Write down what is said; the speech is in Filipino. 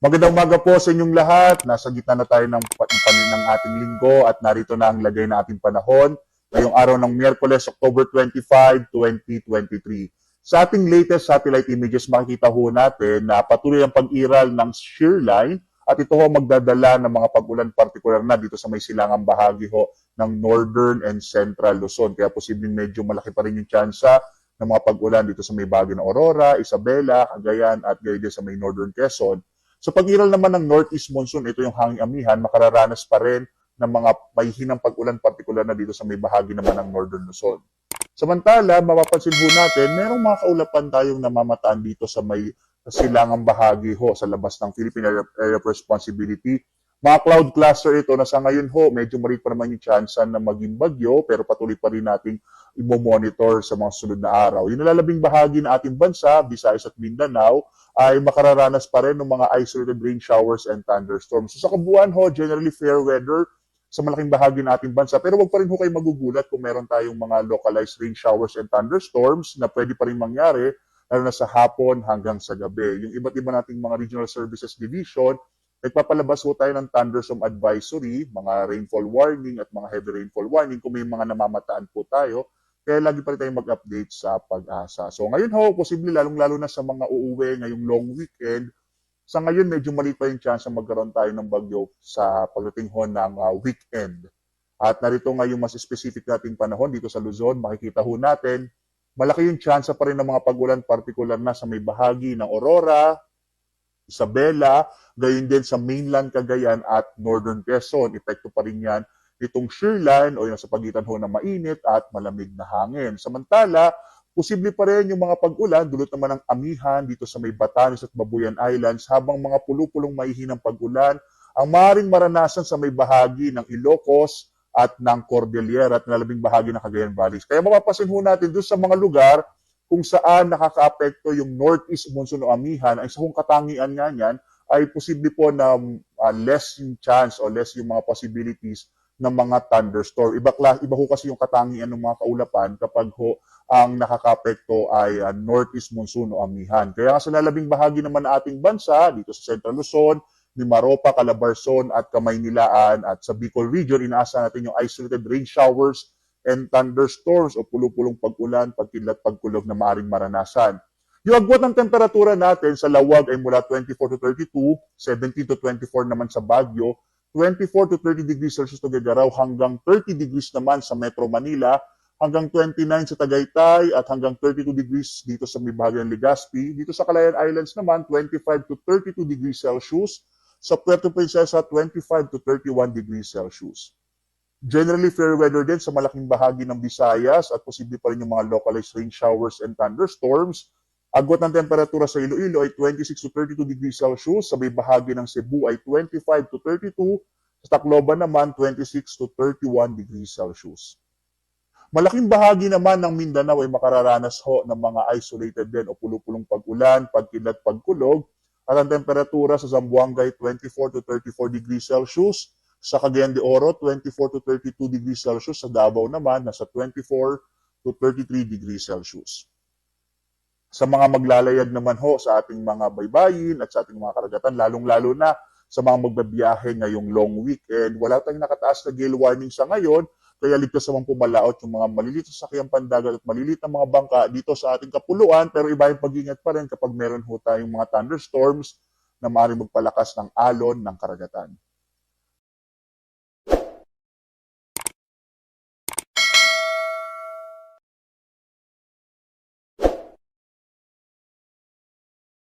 Magandang umaga po sa inyong lahat. Nasa gitna na tayo ng, ng, ng ating linggo at narito na ang lagay na ating panahon ngayong araw ng Miyerkules, October 25, 2023. Sa ating latest satellite images, makikita ho natin na patuloy ang pag-iral ng shear line at ito ho magdadala ng mga pag-ulan partikular na dito sa may silangang bahagi ho ng Northern and Central Luzon. Kaya posibleng medyo malaki pa rin yung tsansa ng mga pag-ulan dito sa may bahagi ng Aurora, Isabela, Cagayan at gayon din sa may Northern Quezon. Sa pag-iral naman ng Northeast Monsoon, ito yung hanging amihan, makararanas pa rin ng mga mahihinang pag-ulan partikular na dito sa may bahagi naman ng Northern Luzon. Samantala, mapapansin ho natin, merong mga kaulapan tayong namamataan dito sa may silangang bahagi ho sa labas ng Philippine Area of Responsibility. Mga cloud cluster ito na sa ngayon ho, medyo maliit pa naman yung chance na maging bagyo, pero patuloy pa rin nating i-monitor sa mga sunod na araw. Yung nalalabing bahagi ng ating bansa, Visayas at Mindanao, ay makararanas pa rin ng mga isolated rain showers and thunderstorms. So sa kabuuan ho, generally fair weather sa malaking bahagi ng ating bansa. Pero wag pa rin ho kayo magugulat kung meron tayong mga localized rain showers and thunderstorms na pwede pa rin mangyari lalo na sa hapon hanggang sa gabi. Yung iba't iba nating mga regional services division, nagpapalabas ho tayo ng thunderstorm advisory, mga rainfall warning at mga heavy rainfall warning kung may mga namamataan po tayo. Kaya lagi pa rin tayong mag-update sa pag-asa. So ngayon ho, posible lalong-lalo na sa mga uuwi ngayong long weekend, sa ngayon medyo maliit pa yung chance na magkaroon tayo ng bagyo sa pagdating ho ng uh, weekend. At narito nga yung mas specific nating panahon dito sa Luzon, makikita ho natin, malaki yung chance pa rin ng mga pagulan particular na sa may bahagi ng Aurora, Isabela, gayon din sa mainland Cagayan at Northern Quezon. Epekto pa rin yan itong shear line o yung sa pagitan ho ng mainit at malamig na hangin. Samantala, posible pa rin yung mga pag-ulan, dulot naman ng amihan dito sa may Batanes at Babuyan Islands habang mga pulupulong maihinang pag-ulan ang maaaring maranasan sa may bahagi ng Ilocos at ng Cordillera at nalabing bahagi ng Cagayan Valley. Kaya mapapasin ho natin doon sa mga lugar kung saan nakakaapekto yung northeast monsoon o amihan, ang isa kong katangian nga niyan ay posible po na uh, less yung chance o less yung mga possibilities ng mga thunderstorm. Iba, kla- iba ho kasi yung katangian ng mga kaulapan kapag ho ang nakakapekto ay uh, northeast monsoon o amihan. Kaya nga sa lalabing bahagi naman ng ating bansa, dito sa Central Luzon, Mimaropa, Calabarzon at Kamaynilaan at sa Bicol Region, inaasahan natin yung isolated rain showers and thunderstorms o pulupulong pag-ulan, pagkilat, pagkulog na maaaring maranasan. Yung agwat ng temperatura natin sa lawag ay mula 24 to 32, 17 to 24 naman sa Baguio, 24 to 30 degrees Celsius to Gagaraw hanggang 30 degrees naman sa Metro Manila, hanggang 29 sa Tagaytay at hanggang 32 degrees dito sa may bahagi ng Legazpi. Dito sa Calayan Islands naman, 25 to 32 degrees Celsius. Sa Puerto Princesa, 25 to 31 degrees Celsius. Generally fair weather din sa malaking bahagi ng Visayas at posible pa rin yung mga localized rain showers and thunderstorms. Agwat ng temperatura sa Iloilo ay 26 to 32 degrees Celsius. Sa may bahagi ng Cebu ay 25 to 32. Sa Tacloban naman, 26 to 31 degrees Celsius. Malaking bahagi naman ng Mindanao ay makararanas ho ng mga isolated din o pulupulong pag-ulan, pagkilat, pagkulog. At ang temperatura sa Zamboanga ay 24 to 34 degrees Celsius. Sa Cagayan de Oro, 24 to 32 degrees Celsius. Sa Davao naman, nasa 24 to 33 degrees Celsius. Sa mga maglalayag naman ho sa ating mga baybayin at sa ating mga karagatan, lalong-lalo na sa mga magbabiyahe ngayong long weekend, wala tayong nakataas na gale warning sa ngayon, kaya ligtas naman pumalaot yung mga maliliit sa sakyang pandagat at maliliit na mga bangka dito sa ating kapuluan, pero iba yung pag-ingat pa rin kapag meron ho tayong mga thunderstorms na maaaring magpalakas ng alon ng karagatan.